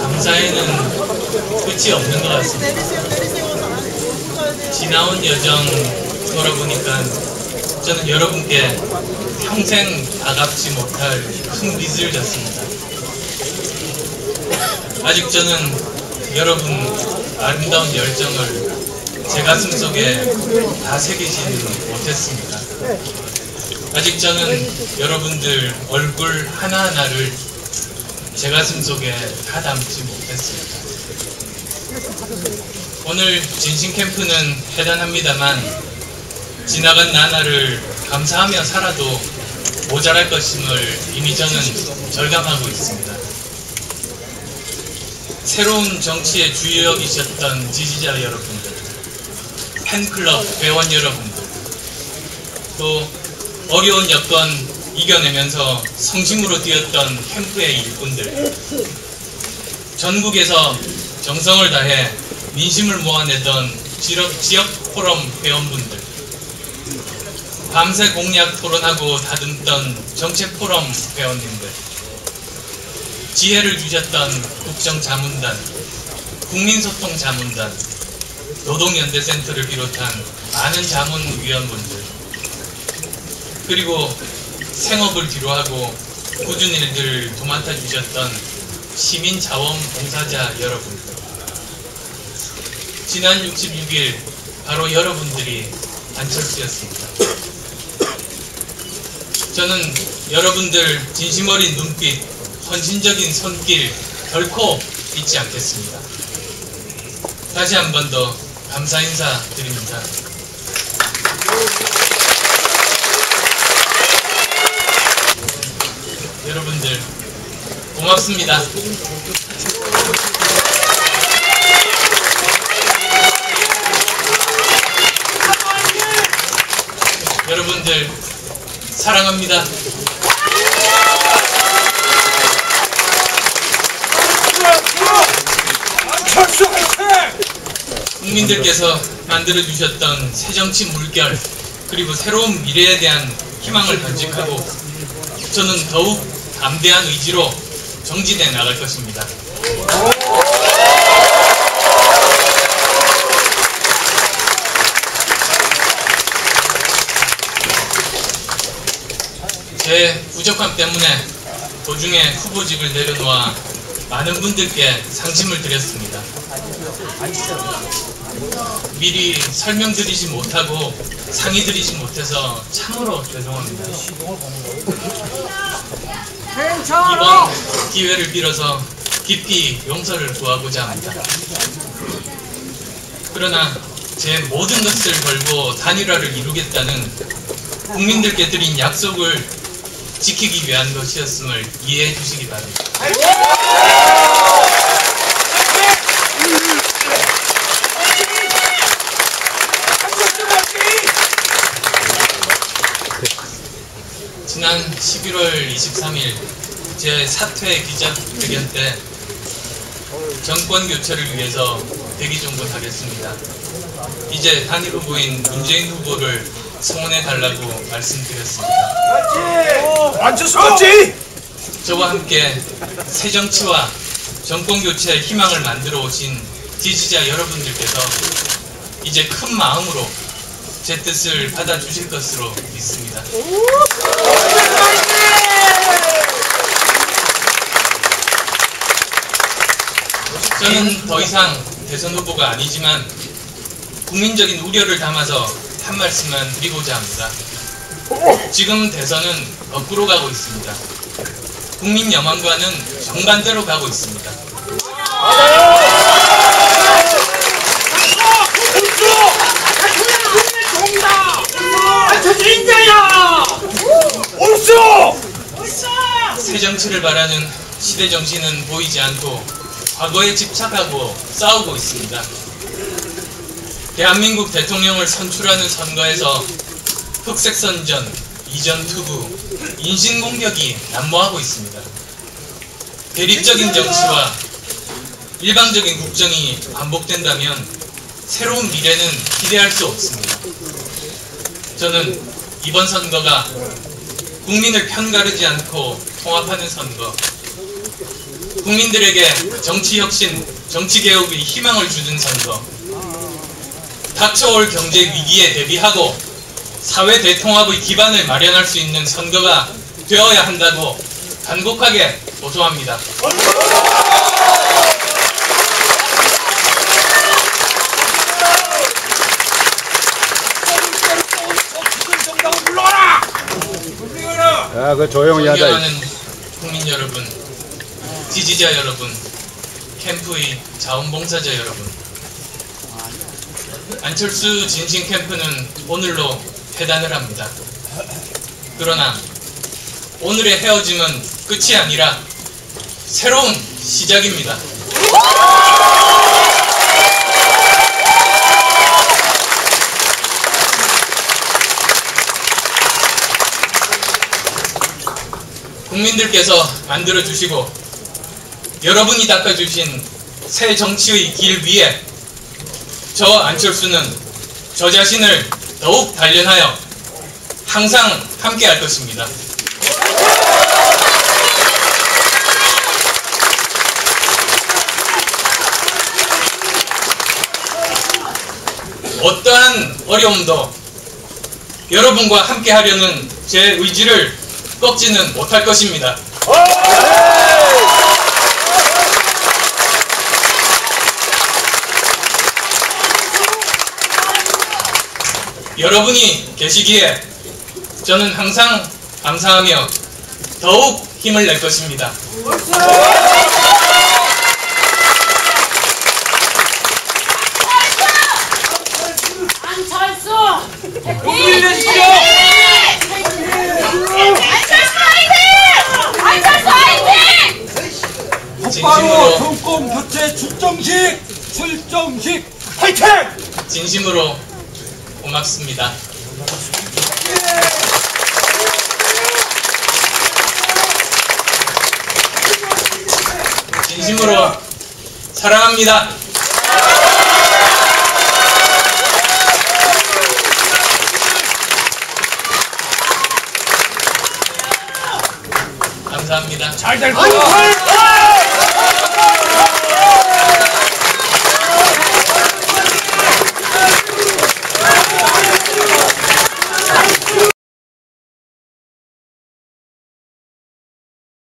감사에는 끝이 없는 것 같습니다. 지나온 여정 돌아보니까 저는 여러분께 평생 아깝지 못할 큰 빚을 졌습니다. 아직 저는 여러분 아름다운 열정을 제 가슴 속에 다 새기지는 못했습니다. 아직 저는 여러분들 얼굴 하나하나를 제 가슴 속에 다 담지 못했습니다. 오늘 진심 캠프는 해단합니다만 지나간 나날을 감사하며 살아도 모자랄 것임을 이미 저는 절감하고 있습니다. 새로운 정치의 주역이셨던 지지자 여러분들, 팬클럽 회원 여러분들, 또 어려운 여건 이겨내면서 성심으로 뛰었던 캠프의 일꾼들, 전국에서 정성을 다해 민심을 모아내던 지역, 지역 포럼 회원분들, 밤새 공약 토론하고 다듬던 정책 포럼 회원님들, 지혜를 주셨던 국정 자문단, 국민소통 자문단, 노동연대센터를 비롯한 많은 자문위원분들, 그리고 생업을 뒤로하고 꾸준 일들 도맡아 주셨던 시민 자원 봉사자 여러분들, 지난 66일 바로 여러분들이 안철수였습니다. 저는 여러분들 진심 어린 눈빛, 헌신적인 손길 결코 잊지 않겠습니다. 다시 한 번 더 감사 인사 드립니다. 여러분들 고맙습니다. 여러분들 사랑합니다. 국민들께서 만들어 주셨던 새 정치 물결 그리고 새로운 미래에 대한 희망을 간직하고 저는 더욱 담대한 의지로 정진해 나갈 것입니다. 제 부족함 때문에 도중에 후보직을 내려놓아 많은 분들께 상심을 드렸습니다. 미리 설명드리지 못하고 상의 드리지 못해서 참으로 죄송합니다. 이번 기회를 빌어서 깊이 용서를 구하고자 합니다. 그러나 제 모든 것을 걸고 단일화를 이루겠다는 국민들께 드린 약속을 지키기 위한 것이었음을 이해해 주시기 바랍니다. 지난 11월 23일 제 사퇴 기자회견 때 정권 교체를 위해서 대기 종군하겠습니다. 이제 단일 후보인 문재인 후보를 성원해 달라고 말씀드렸습니다. 완전 맞지? 저와 함께 새 정치와 정권 교체의 희망을 만들어 오신 지지자 여러분들께서 이제 큰 마음으로 제 뜻을 받아주실 것으로 믿습니다. 저는 더 이상 대선 후보가 아니지만 국민적인 우려를 담아서 한 말씀만 드리고자 합니다. 지금 대선은 거꾸로 가고 있습니다. 국민 여망과는 정반대로 가고 있습니다. 새 정치를 바라는 시대 정신은 보이지 않고 과거에 집착하고 싸우고 있습니다. 대한민국 대통령을 선출하는 선거에서 흑색선전, 이전투구, 인신공격이 난무하고 있습니다. 대립적인 정치와 일방적인 국정이 반복된다면 새로운 미래는 기대할 수 없습니다. 저는 이번 선거가 국민을 편가르지 않고 통합하는 선거. 국민들에게 정치 혁신, 정치 개혁의 희망을 주는 선거. 닥쳐올 경제 위기에 대비하고 사회 대통합의 기반을 마련할 수 있는 선거가 되어야 한다고 간곡하게! 불러와라! 야, 그 조용히 하자. 존경하는 국민 여러분, 지지자 여러분, 캠프의 자원봉사자 여러분. 안철수 진신 캠프는 오늘로 폐단을 합니다. 그러나 오늘의 헤어짐은 끝이 아니라 새로운 시작입니다. 국민들께서 만들어 주시고 여러분이 닦아주신 새 정치의 길 위에 저 안철수는 저 자신을 더욱 단련하여 항상 함께 할 것입니다. 어떠한 어려움도 여러분과 함께 하려는 제 의지를 꺾지는 못할 것입니다. 여러분이 계시기에 저는 항상 감사하며 더욱 힘을 낼 것입니다. 안철수! 국민이십시오! 안철수 화이팅! 안철수 화이팅! 바로 진심으로 정권 교체 출정식! 출정식! 화이팅! 진심으로 고맙습니다. 진심으로 사랑합니다. 감사합니다. 잘될 거야!